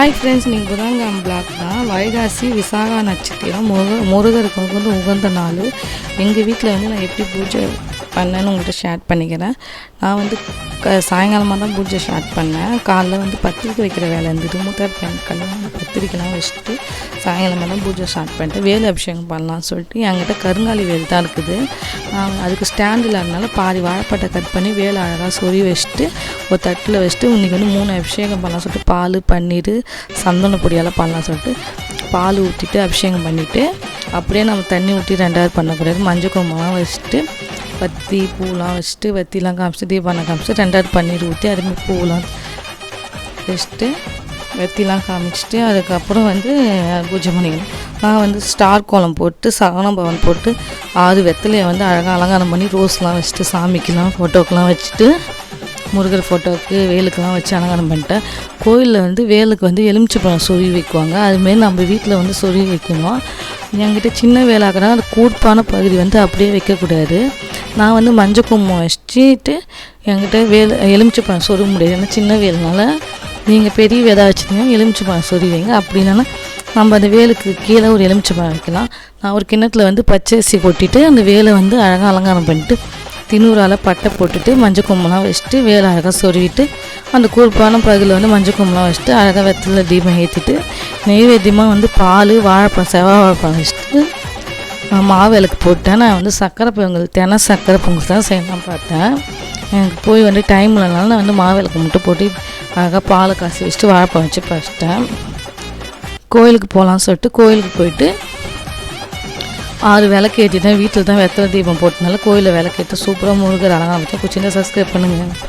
Hi friends நீங்கள் புதன்காம் black தான். வைகாசி விசாகா நட்சத்திரம் முருக முருகருக்கு வந்து உகந்த நாள். எங்கள் வீட்டில் வந்து நான் எப்படி பூஜை பண்ணேன்னு உங்கள்கிட்ட ஷேர் பண்ணிக்கிறேன். நான் வந்து க சாயங்காலமாக தான் பூஜை ஸ்டார்ட் பண்ணேன். காலைல வந்து பத்திரிக்கை வைக்கிற வேலை இருந்தது. மூத்தார் பையன் கல்யாணம் பத்திரிக்கைலாம் வச்சுட்டு சாயங்காலமாக தான் பூஜை ஸ்டார்ட் பண்ணிட்டு வேலை அபிஷேகம் பண்ணலாம்னு சொல்லிட்டு என்கிட்ட கருங்காலி வேல் தான் இருக்குது. அதுக்கு ஸ்டாண்ட் இல்லாதனால பாதி வாழைப்பட்டை கட் பண்ணி வேலை அழகாக சொறி வச்சுட்டு ஒரு தட்டில் வச்சுட்டு இன்றைக்கி வந்து மூணு அபிஷேகம் பண்ணலாம் சொல்லிட்டு பால் பன்னீர் சந்தன பொடியெல்லாம் பண்ணலாம் சொல்லிட்டு பால் ஊற்றிட்டு அபிஷேகம் பண்ணிவிட்டு அப்படியே நம்ம தண்ணி ஊற்றி ரெண்டாவது பண்ணக்கூடாது. மஞ்சள் குங்குமம்லாம் வச்சுட்டு வத்தி பூலாம் வச்சுட்டு வத்திலாம் காமிச்சிட்டு தீபாவளி காமிச்சிட்டு ரெண்டாவது பன்னீர் ஊற்றி அதுமாதிரி பூலாம் வச்சுட்டு வெத்திலாம் காமிச்சிட்டு அதுக்கப்புறம் வந்து பூஜை பண்ணிக்கணும். நான் வந்து ஸ்டார் கோலம் போட்டு சகன பவன் போட்டு ஆறு வெத்தலையை வந்து அழகாக அலங்காரம் பண்ணி ரோஸ்லாம் வச்சுட்டு சாமிக்கெலாம் ஃபோட்டோக்கெலாம் வச்சுட்டு முருகர் ஃபோட்டோவுக்கு வேலுக்கெல்லாம் வச்சு அலங்காரம் பண்ணிட்டேன். கோயிலில் வந்து வேலுக்கு வந்து எலுமிச்சை பழம் சொருவி வைக்குவாங்க. அதுமாரி நம்ம வீட்டில் வந்து சொருவி வைக்கணும். என்கிட்ட சின்ன வேலாக்குனா அந்த கூர்ப்பான பகுதி வந்து அப்படியே வைக்கக்கூடாது. நான் வந்து மஞ்சள் குங்குமம் வச்சுட்டு என்கிட்ட வேல் எலுமிச்சப்பழம் சொருக முடியாது. ஏன்னா சின்ன வேலுனால நீங்கள் பெரிய விதை வச்சுருந்தீங்கன்னா எலுமிச்சப்பழம் சொருவீங்க வைங்க அப்படி இல்லைன்னா நம்ம அந்த வேலுக்கு கீழே ஒரு எலுமிச்சப்பழம் வைக்கலாம். நான் ஒரு கிண்ணத்தில் வந்து பச்சரிசி கொட்டிட்டு அந்த வேலை வந்து அழகாக அலங்காரம் பண்ணிட்டு தினூரால் பட்டை போட்டுட்டு மஞ்சள் கும்பலாம் வச்சுட்டு வேலை அழகாக சொருவிட்டு அந்த கூர்ப்பான பகுதியில் வந்து மஞ்சள் கும்பலாம் வச்சுட்டு அழகாக வெத்தலை தீபம் ஏற்றிட்டு நெய்வேத்தியமாக வந்து பால் வாழைப்பழம் செவ்வாய் வாழைப்பழம் வச்சுட்டு மாவு விளக்கு போட்டேன். நான் வந்து சக்கரை பொங்கல் தினம் சக்கரை பொங்கல் தான் செய்யலாம் பார்த்தேன். எனக்கு போய் வந்து டைம் இல்லைனால நான் வந்து மாவிளக்கு மட்டும் போட்டு அழகாக பாலை காசு வச்சுட்டு வாழைப்பழம் வச்சு பறிச்சிட்டேன். கோயிலுக்கு போகலான்னு சொல்லிட்டு கோயிலுக்கு போயிட்டு ஆறு விளக்கு தான் வீட்டில் தான் வெத்தலை தீபம் போட்டனால கோயிலில் விளக்கேற்ற சூப்பராக முருகர் அழகாக வச்சேன் சின்ன சப்ஸ்கிரைப் பண்ணுங்கள்